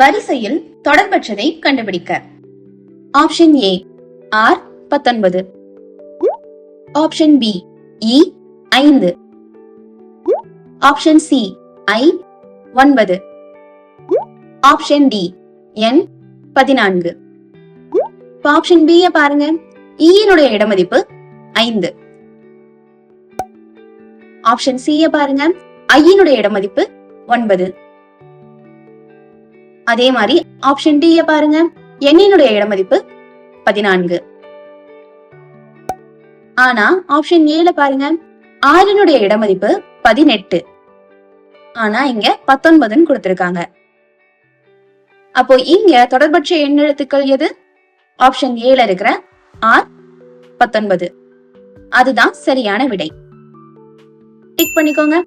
வரிசையில் தொடர்பற்றதை கண்டுபிடிக்க. ஆப்ஷன் ஏ ஆர் பத்தொன்பது. ஆப்ஷன் பி இ ஐந்து. ஆப்ஷன் சி ஐ ஒன்பது. ஆப்ஷன் டி என் பதினான்கு. ஆப்ஷன் பி பாருங்க. E ஈயினுடைய இடமதிப்பு ஐந்து. ஆப்ஷன் சி பாருங்க. ஐயினுடைய இடமதிப்பு ஒன்பது. அதே மாதிரி ஆப்ஷன் டி பாருங்க. எண்ணினுடைய இடமதிப்பு பதினான்கு. ஆனா ஆப்ஷன் ஏல பாருங்க. ஆறினுடைய இடமதிப்பு பதினெட்டு. ஆனா இங்க பத்தொன்பதுன்னு கொடுத்திருக்காங்க. அப்போ இங்க தொடர்பற்ற எண்ணெழுத்துக்கள் எது? ஆப்ஷன் ஏல இருக்கிற ஆர் பத்தொன்பது. அதுதான் சரியான விடை. டிக் பண்ணிக்கோங்க.